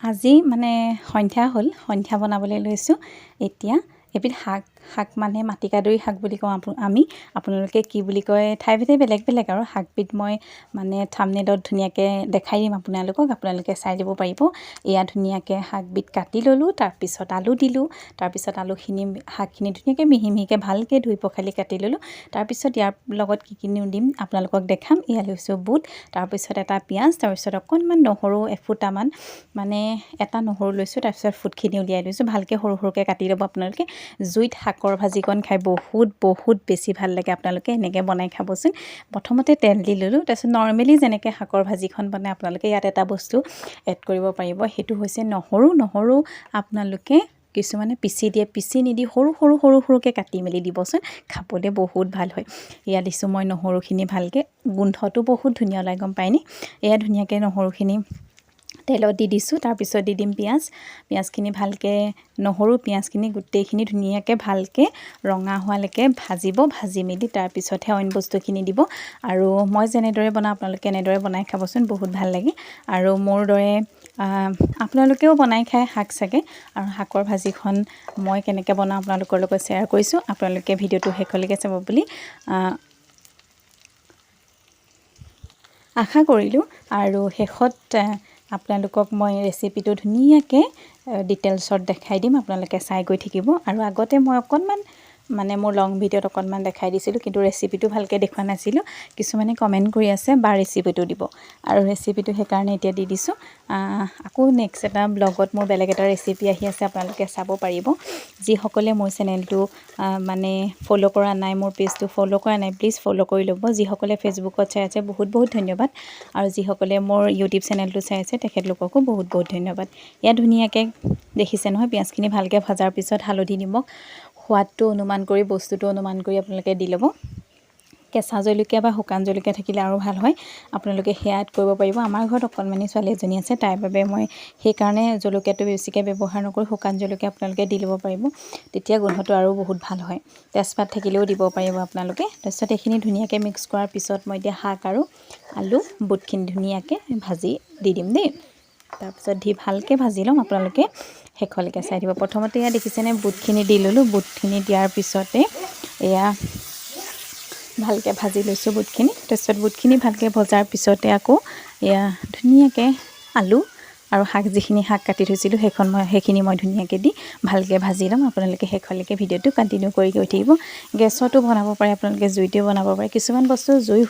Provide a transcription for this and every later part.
আজি মানে সন্ধ্যা হ'ল সন্ধ্যা বনাবলৈ লৈছোঁ। এতিয়া এবিধ শাক শাক মানে মাটিকাদুৰী শাক বুলি কওঁ আমি। আপোনালোকে কি বুলি কয় ঠাইভেদে বেলেগ বেলেগ আৰু শাকবিধ মই মানে থামনেলত ধুনীয়াকৈ দেখাই দিম আপোনালোকক আপোনালোকে চাই দিব পাৰিব। এয়া ধুনীয়াকৈ শাকবিধ কাটি ল'লোঁ তাৰপিছত আলু দিলোঁ তাৰপিছত আলুখিনি শাকখিনি ধুনীয়াকৈ মিহি মিহিকৈ ভালকৈ ধুই পখালি কাটি ল'লোঁ। তাৰপিছত ইয়াৰ লগত কি কিনিও দিম আপোনালোকক দেখাম। এয়া লৈছোঁ বুট তাৰপিছত এটা পিঁয়াজ তাৰপিছত অকণমান নহৰু এফুটামান মানে এটা নহৰু লৈছোঁ তাৰপিছত ফুটখিনি উলিয়াই লৈছোঁ। ভালকৈ সৰু সৰুকৈ কাটি ল'ব আপোনালোকে। জুইত শাকৰ ভাজিকণ খাই বহুত বহুত বেছি ভাল লাগে আপোনালোকে এনেকৈ বনাই খাবচোন। প্ৰথমতে তেল দি ল'লোঁ তাৰপিছত নৰ্মেলি যেনেকৈ শাকৰ ভাজিখন বনাই আপোনালোকে ইয়াত এটা বস্তু এড কৰিব পাৰিব সেইটো হৈছে নহৰু। নহৰু আপোনালোকে কিছুমানে পিচি দিয়ে পিচি নিদি সৰু সৰু সৰু সৰুকৈ কাটি মেলি দিবচোন খাবলৈ বহুত ভাল হয়। এয়া দিছোঁ মই নহৰুখিনি ভালকৈ গোন্ধটো বহুত ধুনীয়া ওলাই গম পায়নে এয়া ধুনীয়াকৈ নহৰুখিনি তেলত দি দিছোঁ তাৰপিছত দি দিম পিঁয়াজ। পিঁয়াজখিনি ভালকৈ নহৰু পিঁয়াজখিনি গোটেইখিনি ধুনীয়াকৈ ভালকৈ ৰঙা হোৱালৈকে ভাজিব ভাজি মেলি তাৰপিছতহে অইন বস্তুখিনি দিব। আৰু মই যেনেদৰে বনাওঁ আপোনালোকে এনেদৰে বনাই খাবচোন বহুত ভাল লাগে। আৰু মোৰ দৰে আপোনালোকেও বনাই খায় শাক চাগে। আৰু শাকৰ ভাজিখন মই কেনেকৈ বনাওঁ আপোনালোকৰ লগত শ্বেয়াৰ কৰিছোঁ। আপোনালোকে ভিডিঅ'টো শেষলৈকে চাব বুলি আশা কৰিলোঁ। আৰু শেষত আপোনালোকক মই ৰেচিপিটো ধুনীয়াকৈ ডিটেইলছত দেখাই দিম আপোনালোকে চাই গৈ থাকিব। আৰু আগতে মই অকণমান মানে মোৰ লং ভিডিঅ'ত অকণমান দেখাই দিছিলোঁ, কিন্তু ৰেচিপিটো ভালকৈ দেখুওৱা নাছিলোঁ। কিছুমানে কমেণ্ট কৰি আছে, বা ৰেচিপিটো দিব। আৰু ৰেচিপিটো সেইকাৰণে এতিয়া দি দিছোঁ। আকৌ নেক্সট এটা ব্লগত মোৰ বেলেগ এটা ৰেচিপি আহি আছে, আপোনালোকে চাব পাৰিব। যিসকলে মোৰ চেনেলটো মানে ফ'ল' কৰা নাই, মোৰ পেজটো ফ'ল' কৰা নাই প্লিজ ফ'ল' কৰি ল'ব। যিসকলে ফেচবুকত চাই আছে, বহুত বহুত ধন্যবাদ। আৰু যিসকলে মোৰ ইউটিউব চেনেলটো চাই আছে, তেখেতলোককো বহুত বহুত ধন্যবাদ। ইয়াত ধুনীয়াকৈ দেখিছে নহয়, পিঁয়াজখিনি ভালকৈ ভজাৰ পিছত হালধি নিমখ। সোৱাদটো অনুমান কৰি, বস্তুটো অনুমান কৰি আপোনালোকে দি ল'ব। কেঁচা জলকীয়া বা শুকান জলকীয়া থাকিলে আৰু ভালো হয়। আপোনালোকে সেয়া কৰিব পাৰিব। আমাৰ ঘৰত অকণমানি ছোৱালী এজনী আছে, তাইৰ বাবে মই সেইকাৰণে জলকীয়াটো বেছিকৈ ব্যৱহাৰ নকৰোঁ, শুকান জলকীয়া আপোনালোকে দি ল'ব পাৰিব। তেতিয়া গোন্ধটো আৰু বহুত ভালো হয়। তেজপাত থাকিলেও দিব পাৰিব আপোনালোকে। তাৰপিছত এইখিনি ধুনীয়াকৈ মিক্স কৰাৰ পিছত মই এতিয়া শাক আৰু আলু বুটখিনি ধুনীয়াকৈ ভাজি দি দিম দেই। তাৰপিছত দি ভালকৈ ভাজি ল'ম আপোনালোকে। শেষলৈকে চাই দিব। প্ৰথমতে এয়া দেখিছেনে? বুটখিনি দি ল'লোঁ। বুটখিনি দিয়াৰ পিছতে এয়া ভালকৈ ভাজি লৈছোঁ বুটখিনি। তাৰপিছত বুটখিনি ভালকৈ ভজাৰ পিছতে আকৌ এয়া ধুনীয়াকৈ আলু আৰু শাক যিখিনি শাক কাটি থৈছিলোঁ সেইখন মই সেইখিনি মই ধুনীয়াকৈ দি ভালকৈ ভাজি ল'ম। আপোনালোকে শেষলৈকে ভিডিঅ'টো কণ্টিনিউ কৰি গৈ থাকিব গেছতো বনাব পাৰে আপোনালোকে জুইতেও বনাব পাৰে। কিছুমান বস্তু জুই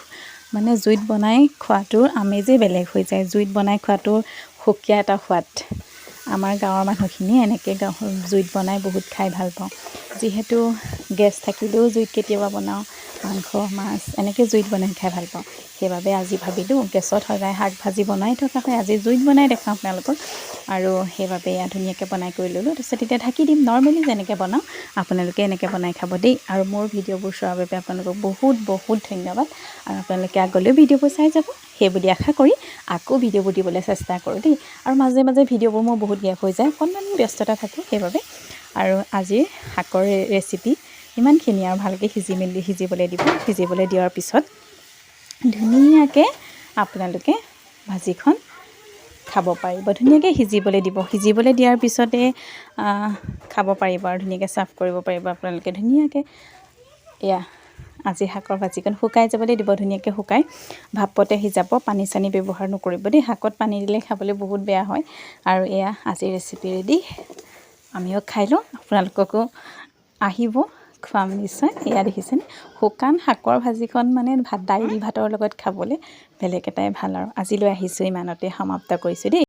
মানে জুইত বনাই খোৱাটোৰ আমেজেই বেলেগ হৈ যায়। জুইত বনাই খোৱাটোৰ সুকীয়া এটা সোৱাদ। আমাৰ গাঁৱৰ মানুহখিনিয়ে এনেকৈ জুইত বনাই বহুত খাই ভাল পাওঁ। যিহেতু গেছ থাকিলেও জুইত কেতিয়াবা বনাওঁ মাংস মাছ এনেকৈ জুইত বনাই খাই ভাল পাওঁ। সেইবাবে আজি ভাবিলোঁ গেছত সদায় শাক ভাজি বনাই থকা হয় আজি জুইত বনাই দেখাওঁ আপোনালোকক। আৰু সেইবাবে এয়া ধুনীয়াকৈ বনাই কৰি ল'লোঁ তাৰপিছত এতিয়া ঢাকি দিম। নৰ্মেলি যেনেকৈ বনাওঁ আপোনালোকে এনেকৈ বনাই খাব দেই। আৰু মোৰ ভিডিঅ'বোৰ চোৱাৰ বাবে আপোনালোকক বহুত বহুত ধন্যবাদ। আৰু আপোনালোকে আগলৈও ভিডিঅ'বোৰ চাই যাব সেইবুলি আশা কৰি আকৌ ভিডিঅ'বোৰ দিবলৈ চেষ্টা কৰোঁ দেই। আৰু মাজে মাজে ভিডিঅ'বোৰ মোৰ বহুত গেপ হৈ যায় অকণমান ব্যস্ততা থাকোঁ সেইবাবে। আৰু আজিৰ শাকৰ ৰেচিপি ইমানখিনি আৰু ভালকৈ সিজি মেলি সিজিবলৈ দিব। সিজিবলৈ দিয়াৰ পিছত ধুনীয়াকৈ আপোনালোকে ভাজিখন খাব পাৰিব। ধুনীয়াকৈ সিজিবলৈ দিব। সিজিবলৈ দিয়াৰ পিছতে খাব পাৰিব আৰু ধুনীয়াকৈ চাৰ্ভ কৰিব পাৰিব আপোনালোকে। ধুনীয়াকৈ এয়া আজি শাকৰ ভাজিকণ শুকাই যাবলৈ দিব। ধুনীয়াকৈ শুকাই ভাপতে সিজাব। পানী চানী ব্যৱহাৰ নকৰিব দেই। শাকত পানী দিলে খাবলৈ বহুত বেয়া হয়। আৰু এয়া আজিৰ ৰেচিপি ৰেডি আমিও খাই লওঁ। আপোনালোককো আহিব। খুৱাম নিশ্চয়। এয়া দেখিছেনে? শুকান শাকৰ ভাজিখন মানে ভাত, দাইল, ভাতৰ লগত খাবলৈ বেলেগ এটাই ভালো আৰু। আজিলৈ আহিছোঁ ইমানতে, সমাপ্ত কৰিছোঁ দেই।